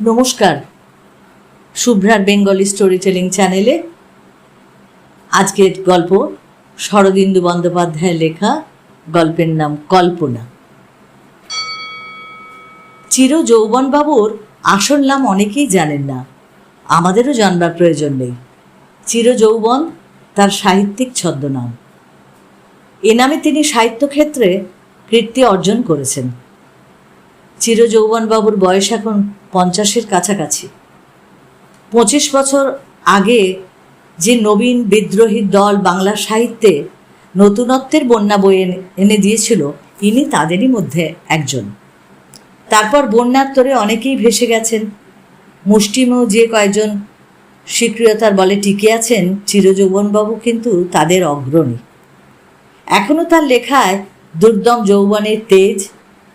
নমস্কার। শুভ্রার Bengali story telling চ্যানেলে আজকের গল্প শরদিন্দু বন্দ্যোপাধ্যায়ের লেখা, গল্পের নাম কল্পনা। চির যৌবনবাবুর আসল নাম অনেকেই জানেন না, আমাদেরও জানবার প্রয়োজন নেই। চির যৌবন তার সাহিত্যিক ছদ্মনাম। এ নামে তিনি সাহিত্যক্ষেত্রে কীর্তি অর্জন করেছেন। চির যৌবনবাবুর বয়স এখন পঞ্চাশের কাছাকাছি। পঁচিশ বছর আগে যে নবীন বিদ্রোহী দল বাংলা সাহিত্যে নতুনত্বের বন্যা বয়ে এনে- দিয়েছিল, ইনি তাদেরই মধ্যে একজন। তারপর বন্যার তোরে অনেকেই ভেসে গেছেন। মুষ্টিমেয় যে কয়েকজন স্বীক্রিয়তার বলে টিকে আছেন, চিরযৌবনবাবু কিন্তু তাদের অগ্রণী। এখনও তার লেখায় দুর্দম যৌবনের তেজ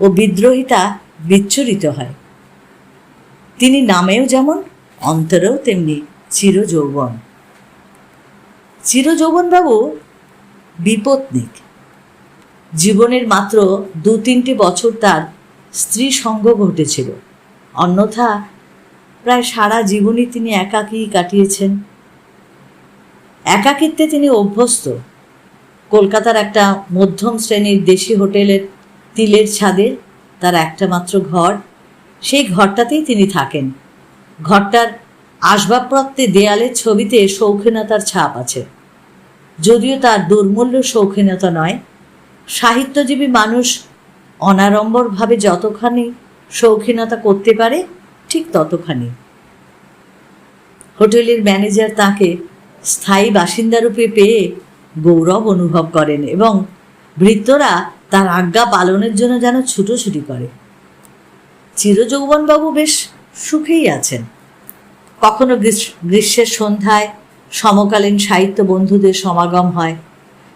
ও বিদ্রোহিতা বিচ্ছুরিত হয়। তিনি নামেও যেমন, অন্তরেও তেমনি চিরযৌবন। চিরযৌবনবাবু বিপত্নিক। জীবনের মাত্র দু তিনটি বছর তার স্ত্রী সঙ্গ ঘটেছিল। অন্যথা প্রায় সারা জীবনই তিনি একাকী কাটিয়েছেন। একাকিত্বে তিনি অভ্যস্ত। কলকাতার একটা মধ্যম শ্রেণির দেশি হোটেলের তিলের ছাদে তার একটা মাত্র ঘর, সেই ঘরটাতেই তিনি থাকেন। ঘরটার আসবাবপত্রে দেয়ালের ছবিতে শৌখিনতার ছাপ আছে। যদিও তার দুর্মূল্য শৌখিনতা নয়, সাহিত্যজীবী মানুষ অনাড়ম্বরভাবে যতখানি শৌখিনতা করতে পারে, ঠিক ততখানি। হোটেলের ম্যানেজার তাকে স্থায়ী বাসিন্দারূপে পেয়ে গৌরব অনুভব করেন এবং ভৃত্যরা তার আজ্ঞা পালনের জন্য যেন ছুটোছুটি করে। চিরযৌবনবাবু বেশ সুখেই আছেন। কখনো গ্রীষ্ম- গ্রীষ্মের সন্ধ্যায় সমকালীন সাহিত্য বন্ধুদের সমাগম হয়।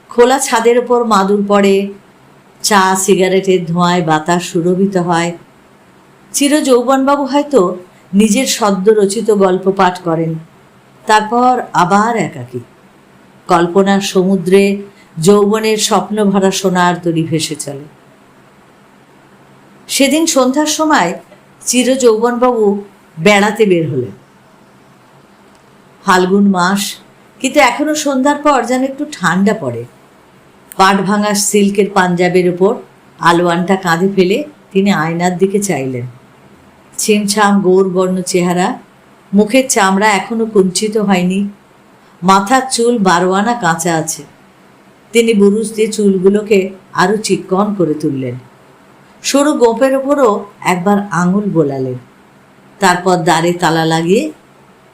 খোলা ছাদের ওপর মাদুর পড়ে, চা, সিগারেটের ধোঁয়ায় বাতাস সুরভিত হয়। চিরযৌবনবাবু হয়তো নিজের সদ্য রচিত গল্প পাঠ করেন, তারপর আবার একাকী। কল্পনার সমুদ্রে যৌবনের স্বপ্ন ভরা সোনার তরি ভেসে চলে। সেদিন সন্ধ্যার সময় চির যৌবনবাবু বেড়াতে বের হলেন। ফাল্গুন মাস, কিন্তু এখনও সন্ধ্যার পর যেন একটু ঠান্ডা পড়ে। পাট ভাঙা সিল্কের পাঞ্জাবের ওপর আলোয়ানটা কাঁধে ফেলে তিনি আয়নার দিকে চাইলেন। ছিমছাম গৌরবর্ণ চেহারা, মুখের চামড়া এখনও কুঞ্চিত হয়নি, মাথার চুল বারোয়ানা কাঁচা আছে। তিনি বুরুজ দিয়ে চুলগুলোকে আরও চিক্কন করে তুললেন। সরু গোপের ওপরও একবার আঙুল বোলালেন। তারপর দ্বারে তালা লাগিয়ে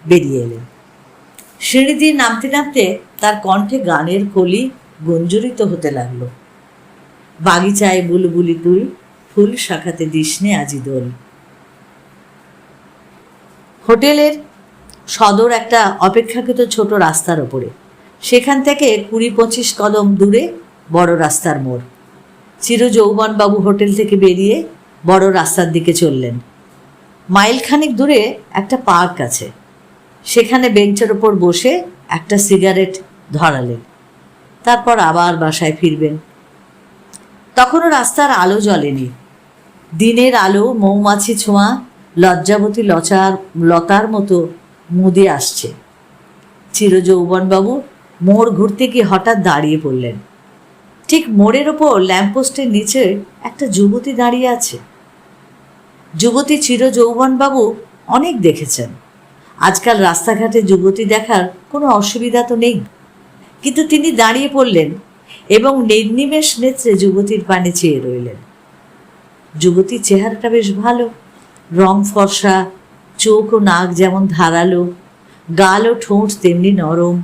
বেরিয়ে এলেন। সিঁড়ি দিয়ে নামতে নামতে তার কণ্ঠে গানের কলি গুঞ্জরিত হতে লাগল। বাগিচায় বুলবুলি তুই, ফুল শাখাতে দিসনে আজি দোল। হোটেলের সদর একটা অপেক্ষাকৃত ছোট রাস্তার ওপরে। সেখান থেকে কুড়ি পঁচিশ কদম দূরে বড় রাস্তার মোড়। চির যৌবনবাবু হোটেল থেকে বেরিয়ে বড় রাস্তার দিকে চললেন। মাইলখানিক দূরে একটা পার্ক আছে। সেখানে বেঞ্চের ওপর বসে একটা সিগারেট ধরালেন। তারপর আবার বাসায় ফিরবেন। তখনও রাস্তার আলো জ্বলেনি। দিনের আলো, মৌমাছি ছোঁয়া, লজ্জাবতী লচার, লতার মতো মুদে আসছে। চিরযৌবনবাবু মোড় ঘুরতে গিয়ে হঠাৎ দাঁড়িয়ে পড়লেন। ঠিক মোড়ের ওপর ল্যাম্পপোস্টের নিচে একটা যুবতী দাঁড়িয়ে আছে। যুবতী চিরযৌবনবাবু অনেক দেখেছেন। আজকাল রাস্তাঘাটে যুবতী দেখার কোনো অসুবিধা তো নেই। কিন্তু তিনি দাঁড়িয়ে পড়লেন এবং নির্নিমেষ নেত্রে যুবতীর পানে চেয়ে রইলেন। যুবতীর চেহারাটা বেশ ভালো। রং ফর্সা, চোখ ও নাক যেমন ধারালো গাল ও ঠোঁট তেমনি নরম।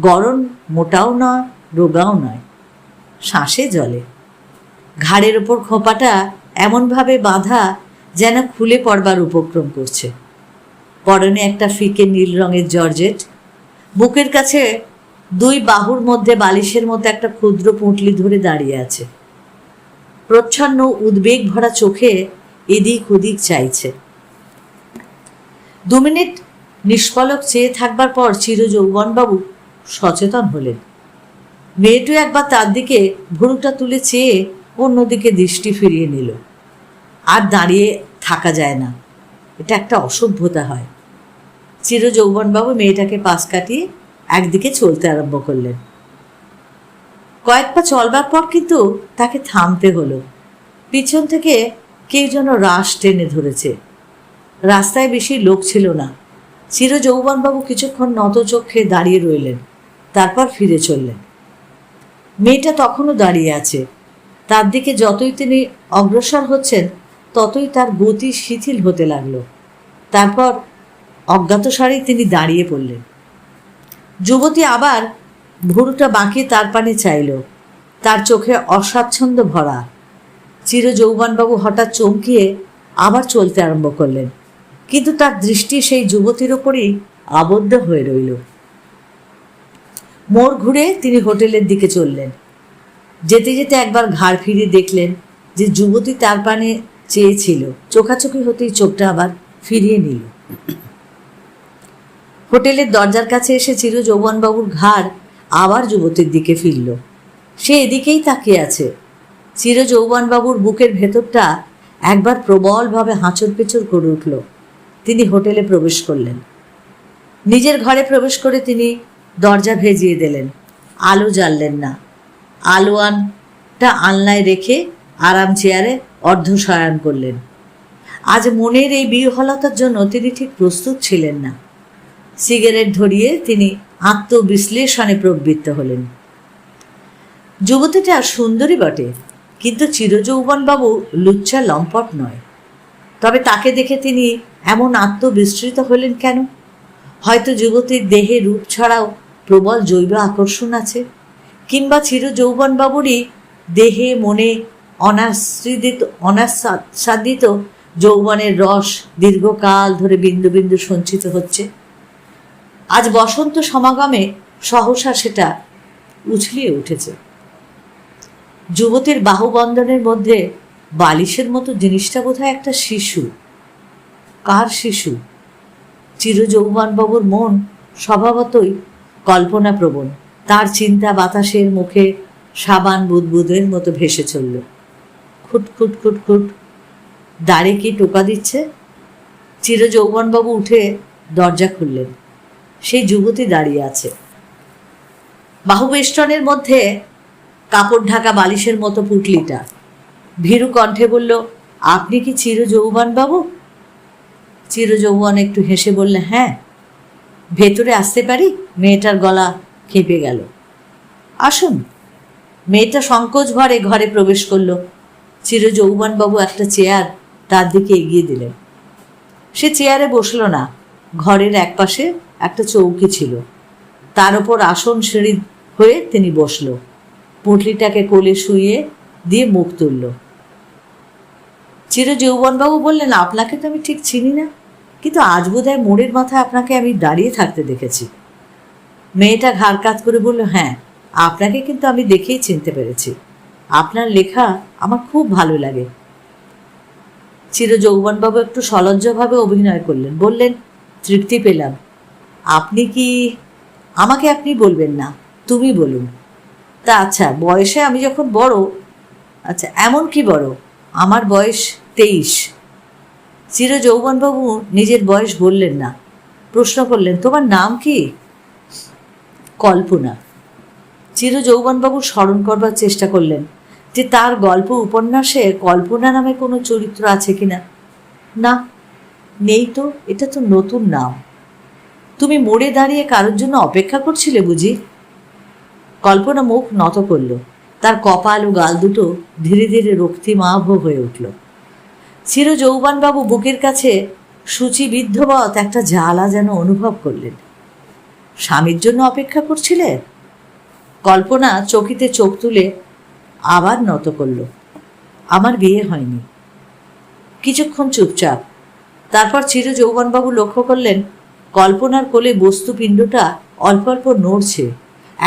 গরম মোটাও নয় রোগাও নয়। শ্বাসে জলে। ঘাড়ের ওপর খোঁপাটা এমনভাবে বাঁধা যেন খুলে পড়বার উপক্রম করছে। পরনে একটা ফিকে নীল রঙের জর্জেট। বুকের কাছে দুই বাহুর মধ্যে বালিশের মতো একটা ক্ষুদ্র পুঁটলি ধরে দাঁড়িয়ে আছে। প্রচ্ছন্ন, উদ্বেগ ভরা চোখে এদিক ওদিক চাইছে। দু মিনিট নিষ্পলক চেয়ে থাকবার পর চির যৌবনবাবু সচেতন হলেন। মেয়েটু একবার তার দিকে ভুরুটা তুলে চেয়ে অন্যদিকে দৃষ্টি ফিরিয়ে নিল। আর দাঁড়িয়ে থাকা যায় না। এটা একটা অসভ্যতা হয়। চির যৌবনবাবু মেয়েটাকে পাশ কাটিয়ে একদিকে চলতে আরম্ভ করলেন। কয়েক পা চলবার পর কিন্তু তাকে থামতে হলো। পিছন থেকে কেউ যেন রাশ টেনে ধরেছে। রাস্তায় বেশি লোক ছিল না। চির যৌবনবাবু কিছুক্ষণ নত চোখে দাঁড়িয়ে রইলেন। তারপর ফিরে চললেন। মেয়েটা তখনও দাঁড়িয়ে আছে। তার দিকে যতই তিনি অগ্রসর হচ্ছেন, ততই তার গতি শিথিল হতে লাগল। তারপর অজ্ঞাতসারেই তিনি দাঁড়িয়ে পড়লেন। যুবতী আবার ভুরুটা বাঁকিয়ে তার পানে চাইল। তার চোখে অস্বাচ্ছন্দ্য ভরা। চির যৌবনবাবু হঠাৎ চমকিয়ে আবার চলতে আরম্ভ করলেন। কিন্তু তার দৃষ্টি সেই যুবতীর ওপরই আবদ্ধ হয়ে রইল। মোড় ঘুরে তিনি হোটেলের দিকে চললেন। যেতে যেতে একবার ঘাড় ফিরিয়ে দেখলেন যে যুবতী তার পানে চেয়েছিল। চোখাচোখি হতেই চোখটা আবার ফিরিয়ে নিল। হোটেলের দরজার কাছে এসে চির যৌবনবাবুর ঘাড় আবার যুবতীর দিকে ফিরল। সে এদিকেই তাকিয়ে আছে। চির যৌবনবাবুর বুকের ভেতরটা একবার প্রবলভাবে হাঁচর পেচর করে উঠল। তিনি হোটেলে প্রবেশ করলেন। নিজের ঘরে প্রবেশ করে তিনি দরজা ভেজিয়ে দিলেন। আলো জ্বাললেন না। আলোয়ানটা আলনায় রেখে আরাম চেয়ারে অর্ধশয়ন করলেন। আজ মনের এই বিহলতার জন্য তিনি ঠিক প্রস্তুত ছিলেন না। সিগারেট ধরিয়ে তিনি আত্মবিশ্লেষণে প্রবৃত্ত হলেন। যুবতীটা সুন্দরী বটে, কিন্তু চিরযৌবনবাবু লুচ্চা লম্পট নয়। তবে তাকে দেখে তিনি এমন আত্মবিস্মৃত হলেন কেন? হয়তো যুবতীর দেহে রূপ ছাড়াও প্রবল জৈব আকর্ষণ আছে। কিংবা চির যৌবনবাবুরই দেহে, মনে অনাশ্রিদিত, অনাস্বাদিত যৌবনের রস দীর্ঘকাল ধরে বিন্দু বিন্দু সঞ্চিত হচ্ছে। আজ বসন্ত সমাগমে সহসা সেটা উছলিয়ে উঠেছে। যুবতীর বাহুবন্ধনের মধ্যে বালিশের মতো জিনিসটা বোধহয় একটা শিশু। কার শিশু? চিরযৌবনবাবুর মন স্বভাবতই কল্পনাপ্রবণ তার চিন্তা বাতাসের মুখে সাবান বুদবুদের মতো ভেসে চলল। খুট খুট খুট খুট। দাঁড়ে কি টোকা দিচ্ছে? চির যৌবনবাবু উঠে দরজা খুললেন। সেই যুবতী দাঁড়িয়ে আছে। বাহুবেষ্টনের মধ্যে কাপড় ঢাকা বালিশের মতো পুটলিটা। ভীরু কণ্ঠে বলল, আপনি কি চির যৌবনবাবু চির যৌবন একটু হেসে বললে হ্যাঁ। ভেতরে আসতে পারি? মেয়েটার গলা কেঁপে গেল। আসুন। মেয়েটা সংকোচ ভরে ঘরে প্রবেশ করল। চির যৌবনবাবু একটা চেয়ার তার দিকে এগিয়ে দিলেন। সে চেয়ারে বসল না। ঘরের একপাশে একটা চৌকি ছিল। তার ওপর আসন সিঁড়ি হয়ে তিনি বসল। পুঁটলিটাকে কোলে শুয়ে দিয়ে মুখ তুলল। চির যৌবনবাবু বললেন, আপনাকে তো আমি ঠিক চিনি না। কিন্তু আজ বোধহয় মোড়ের মাথায় আপনাকে আমি দাঁড়িয়ে থাকতে দেখেছি। মেয়েটা ঘাড় কাত করে বলল হ্যাঁ আপনাকে কিন্তু আমি দেখেই চিনতে পেরেছি। আপনার লেখা আমার খুব ভালো লাগে। চির যৌবনবাবু একটু সলজ্জভাবে অভিনয় করলেন, বললেন, তৃপ্তি পেলাম। আপনি কি, আমাকে আপনি বলবেন না, তুমি বলুন। তা আচ্ছা বয়সে আমি যখন বড় আচ্ছা এমন কি বড়? আমার বয়স তেইশ। চির যৌবনবাবু নিজের বয়স বললেন না। প্রশ্ন করলেন, তোমার নাম কি? কল্পনা। চির যৌবনবাবু স্মরণ করবার চেষ্টা করলেন যে তার গল্প উপন্যাসে কল্পনা নামে কোনো চরিত্র আছে কিনা। না, নেই তো, এটা তো নতুন নাম। তুমি মোড়ে দাঁড়িয়ে কারোর জন্য অপেক্ষা করছিলে বুঝি? কল্পনা মুখ নত করল। তার কপাল ও গাল দুটো ধীরে ধীরে রক্তিমাভ হয়ে উঠল। চির যৌবনবাবু বুকের কাছে সূচিবিদ্ধবৎ একটা জ্বালা যেন অনুভব করলেন। স্বামীর জন্য অপেক্ষা করছিলে কল্পনা চকিতে চোখ তুলে আবার নত করল, আমার বিয়ে হয়নি। কিছুক্ষণ চুপচাপ, তারপর চির যৌবনবাবু লক্ষ্য করলেন, কল্পনার কোলে বস্তুপিণ্ডটা অল্প অল্প নড়ছে,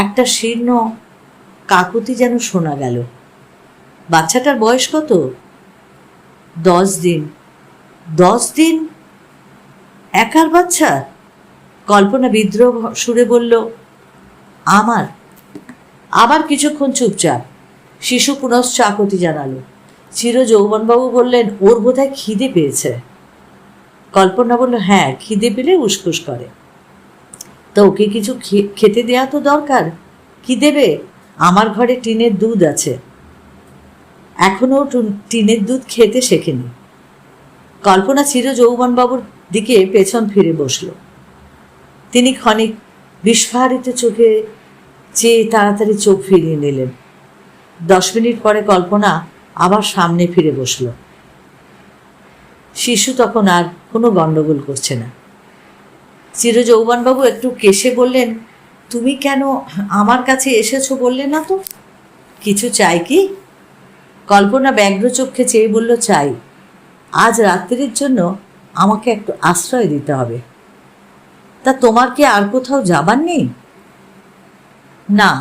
একটা শীর্ণ কাকুতি যেন শোনা গেল। বাচ্চাটার বয়স কত? দশ দিন। দশ দিন? একার বাচ্চা? কল্পনা বিদ্রোহ সুরে বলল, আমার। আবার কিছুক্ষণ চুপচাপ। শিশু পুনশ্চ জানালো। চির যৌবনবাবু বললেন, ওর বোধহয় খিদে পেয়েছে। কল্পনা বলল হ্যাঁ খিদে পেলে উসকুস করে। তো ওকে কিছু খেতে দেওয়া তো দরকার। কি দেবে? আমার ঘরে টিনের দুধ আছে। এখনও টিনের দুধ খেতে শেখেনি। কল্পনা চির যৌবনবাবুর দিকে পেছন ফিরে বসল। তিনি ক্ষণিক বিস্ফারিত চোখে চেয়ে তাড়াতাড়ি চোখ ফিরিয়ে নিলেন। দশ মিনিট পরে কল্পনা আবার সামনে ফিরে বসল। শিশু তখন আর কোনো গণ্ডগোল করছে না। চির যৌবনবাবু একটু কেশে বললেন, তুমি কেন আমার কাছে এসেছ বললে না তো? কিছু চাই কি? কল্পনা ব্যগ্র চোখে চেয়ে বলল, চাই, আজ রাত্রির জন্য আমাকে একটু আশ্রয় দিতে হবে। তা তোমার কি আর কোথাও যাবার নেই? না,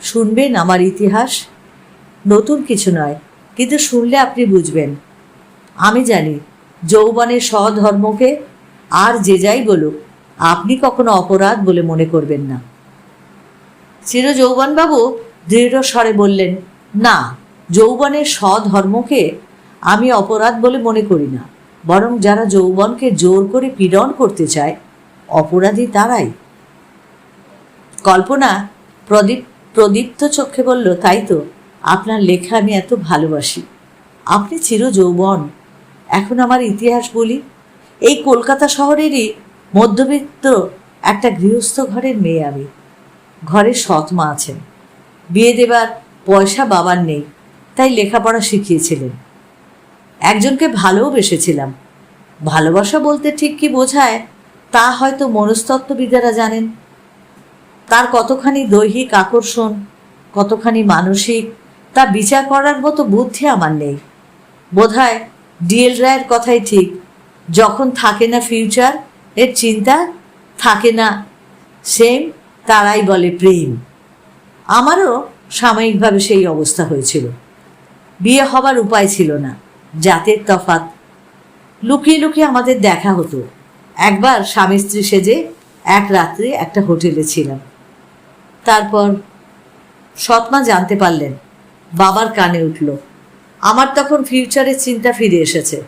শুনবেন আমার ইতিহাস। নতুন কিছু নয়, কিন্তু শুনলে আপনি বুঝবেন। আমি জানি, যৌবনের স্বধর্মকে আর যে যাই বলুক, আপনি কখনো অপরাধ বলে মনে করবেন না। চির যৌবনবাবু দৃঢ় স্বরে বললেন, না যৌবনের স্বধর্মকে আমি অপরাধ বলে মনে করি না। বরং যারা যৌবনকে জোর করে পীড়ন করতে চায়, অপরাধী তারাই। কল্পনা প্রদীপ প্রদীপ্ত চক্ষে বলল, তাই তো, আপনার লেখা আমি এত ভালোবাসি। আপনি চির যৌবন। এখন আমার ইতিহাস বলি। এই কলকাতা শহরেরই মধ্যবিত্ত একটা গৃহস্থ ঘরের মেয়ে আমি। ঘরে সৎ মা আছেন। বিয়ে দেবার পয়সা বাবার নেই। তাই লেখাপড়া শিখিয়েছিলেন। একজনকে ভালোবেসেছিলাম। ভালোবাসা বলতে ঠিক কি বোঝায়, তা হয়তো মনস্তত্ত্ববিদেরা জানেন। তার কতখানি দৈহিক আকর্ষণ, কতখানি মানসিক, তা বিচার করার মতো বুদ্ধি আমার নেই। বোধহয় ডিএল রায়ের কথাই ঠিক, যখন থাকে না ফিউচার, এর চিন্তা থাকে না সেম, তারাই বলে প্রেম। আমারও সাময়িকভাবে সেই অবস্থা হয়েছিল। বিয়ে হবার উপায় ছিল না। জাতের তফাত লুকিয়ে লুকিয়ে আমাদের দেখা হতো। একবার স্বামী স্ত্রী সেজে এক রাত্রে একটা হোটেলে ছিলাম। তারপর সৎমা জানতে পারলেন, বাবার কানে উঠল। আমার তখন ফিউচারের চিন্তা ফিরে এসেছে।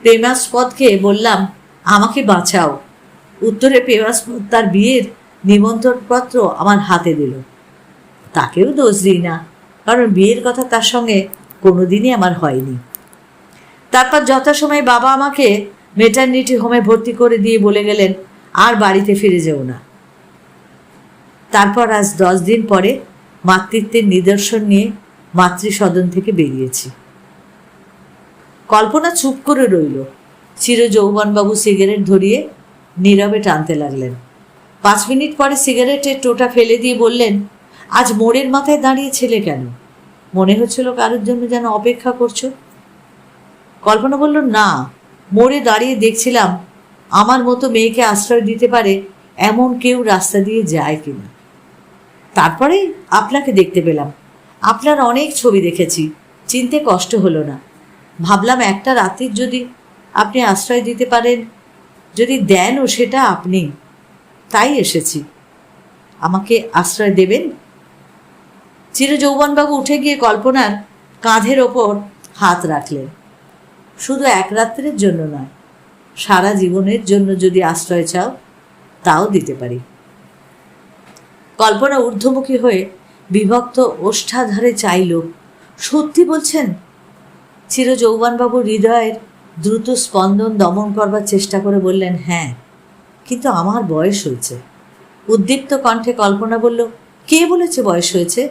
প্রেমাস্পদকে বললাম, আমাকে বাঁচাও। উত্তরে প্রেমাস্পদ তার বিয়ের নিমন্ত্রণপত্র আমার হাতে দিল। তাকেও দোষ দিই না। কারণ বিয়ের কথা তার সঙ্গে কোনোদিনই আমার হয়নি। তারপর যথাসময়ে বাবা আমাকে মেটার্নিটি হোমে ভর্তি করে দিয়ে বলে গেলেন, আর বাড়িতে ফিরে যেও না। তারপর আজ দশ দিন পরে মাতৃত্বের নিদর্শন নিয়ে মাতৃসদন থেকে বেরিয়েছি। কল্পনা চুপ করে রইল। চির যৌবনবাবু সিগারেট ধরিয়ে নীরবে টানতে লাগলেন। পাঁচ মিনিট পরে সিগারেটের টোটা ফেলে দিয়ে বললেন, আজ মোড়ের মাথায় দাঁড়িয়ে ছেলে কেন? মনে হচ্ছিল কারোর জন্য যেন অপেক্ষা করছ। কল্পনা বলল, না, মোড়ে দাঁড়িয়ে দেখছিলাম আমার মতো মেয়েকে আশ্রয় দিতে পারে এমন কেউ রাস্তা দিয়ে যায় কিনা। তারপরে আপনাকে দেখতে পেলাম। আপনার অনেক ছবি দেখেছি, চিনতে কষ্ট হলো না। ভাবলাম একটা রাতের যদি আপনি আশ্রয় দিতে পারেন, যদি দেনও সেটা আপনি, তাই এসেছি। আমাকে আশ্রয় দেবেন? চির যৌবনবাবু উঠে গিয়ে কল্পনার কাঁধের ওপর হাত রাখলেন। শুধু এক রাত্রের জন্য নয়, সারা জীবনের জন্য যদি আশ্রয় চাও, তাও দিতে পারি। কল্পনা ঊর্ধ্বমুখী হয়ে বিভক্ত ওষ্ঠাধারে চাইল, সত্যি বলছেন? চির যৌবনবাবু হৃদয়ের দ্রুত স্পন্দন দমন করবার চেষ্টা করে বললেন হ্যাঁ কিন্তু আমার বয়স হয়েছে। উদ্দীপ্ত কণ্ঠে কল্পনা বলল, কে বলেছে বয়স হয়েছে?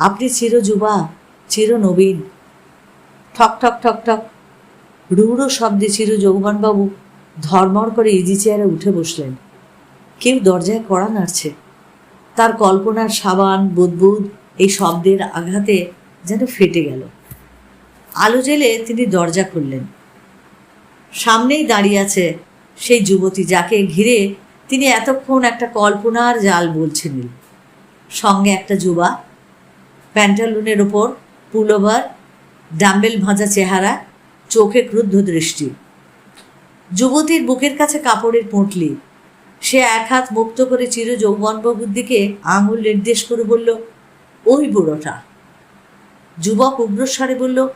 আপনি চির যুবা, চির নবীন। ঠক ঠক ঠক ঠক। রূঢ় শব্দে চির যৌবনবাবু ধর্মর করে ইজি চেয়ারে উঠে বসলেন। কেউ দরজায় কড়া নাড়ছে। তার কল্পনার সাবান, বুদবুদ এই শব্দের আঘাতে যেন ফেটে গেল। আলো জেলে তিনি দরজা খুললেন। সামনেই দাঁড়িয়ে আছে সেই যুবতী যাকে ঘিরে তিনি এতক্ষণ একটা কল্পনার জাল বলছিলেন। সঙ্গে একটা যুবা প্যান্টালুনের ওপর পুলোভার ডাম্বেল ভাঁজা চেহারা, চোখে ক্রুদ্ধ দৃষ্টি। যুবতীর বুকের কাছে কাপড়ের পুঁটলি। সে এক হাত মুক্ত করে চির যৌবনবাবুর দিকে আঙুল নির্দেশ করে বলল, ওই বুড়োটা। যুবক উগ্রস্বরে বলল,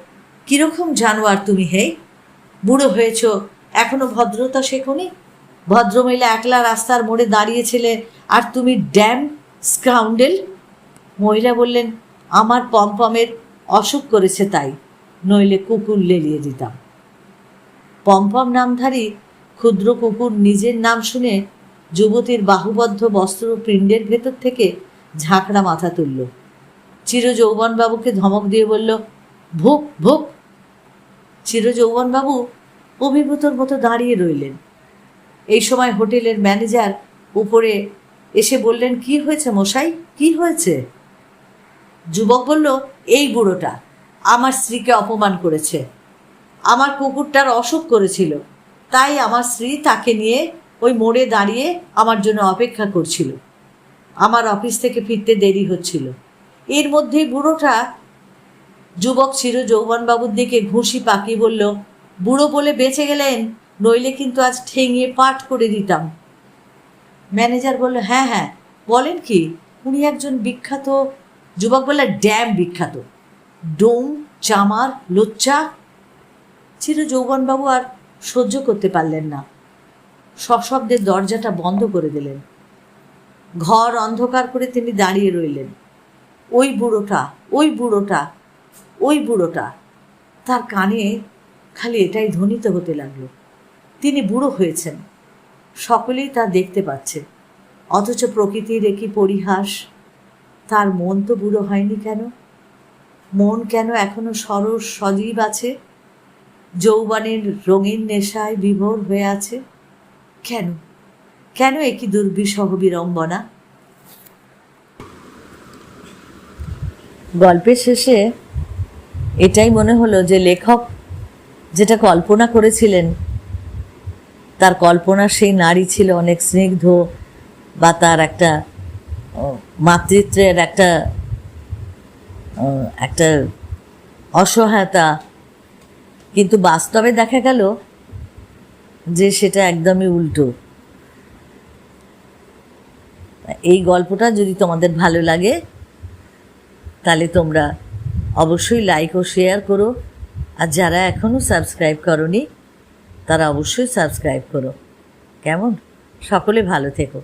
কীরকম জানোয়ার তুমি হে বুড়ো হয়েছ, এখনও ভদ্রতা শেখনি? ভদ্রমহিলা একলা রাস্তার মোড়ে দাঁড়িয়েছিলে আর তুমি ড্যাম স্কাউন্ডেল? মহিলা বললেন আমার পমপমের অসুখ করেছে তাই, নইলে কুকুর লেলিয়ে দিতাম। পমপম নামধারী ক্ষুদ্র কুকুর নিজের নাম শুনে যুবতীর বাহুবদ্ধ বস্ত্র পিণ্ডের ভেতর থেকে ঝাঁকড়া মাথা তুলল। চির যৌবনবাবুকে ধমক দিয়ে বলল ভুক ভুক চির যৌবনবাবু অভিভূতর মতো দাঁড়িয়ে রইলেন। এই সময় হোটেলের ম্যানেজার উপরে এসে বললেন, কি হয়েছে মশাই? কি হয়েছে? যুবক বলল, এই বুড়োটা আমার স্ত্রীকে অপমান করেছে। আমার কুকুরটার অসুখ করেছিল। তাই আমার স্ত্রী তাকে নিয়ে ওই মোড়ে দাঁড়িয়ে আমার জন্য অপেক্ষা করছিল। আমার অফিস থেকে ফিরতে দেরি হচ্ছিল। এর মধ্যেই বুড়োটা যুবক চির যৌবনবাবুর দিকে ঘুষি পাকিয়ে বলল, বুড়ো বলে বেঁচে গেলেন, নইলে কিন্তু আজ ঠেঙিয়ে পাঠ করে দিতাম। ম্যানেজার বলল হ্যাঁ হ্যাঁ বলেন কি, উনি একজন বিখ্যাত যুবক বললেন ড্যাম বিখ্যাত। ডোম চামার, লোচ্চা। চির যৌবনবাবু আর সহ্য করতে পারলেন না। সশব্দের দরজাটা বন্ধ করে দিলেন। ঘর অন্ধকার করে তিনি দাঁড়িয়ে রইলেন। ওই বুড়োটা ওই বুড়োটা ওই বুড়োটা। তার কানে খালি এটাই ধ্বনিত হতে লাগল। তিনি বুড়ো হয়েছেন। সকলেই তা দেখতে পাচ্ছে। অথচ প্রকৃতির একই পরিহাস। তার মন তো বুড়ো হয়নি কেন? মন কেন এখনও সরস সজীব আছে? যৌবনের রঙিন নেশায় বিভোর হয়ে আছে? কেন? কেন একই দুর্বিষহ বিড়ম্বনা? গল্পের শেষে এটাই মনে হলো যে লেখক যেটা কল্পনা করেছিলেন, তার কল্পনা সেই নারী ছিল অনেক স্নিগ্ধ বা তার একটা মাতৃত্বের একটা একটা অসহায়তা। কিন্তু বাস্তবে দেখা গেল যে সেটা একদমই উল্টো। এই গল্পটা যদি তোমাদের ভালো লাগে, তাহলে তোমরা অবশ্যই লাইক ও শেয়ার করো। আর যারা এখনও সাবস্ক্রাইব করনি, তারা অবশ্যই সাবস্ক্রাইব করো। কেমন? সকলে ভালো থেকো।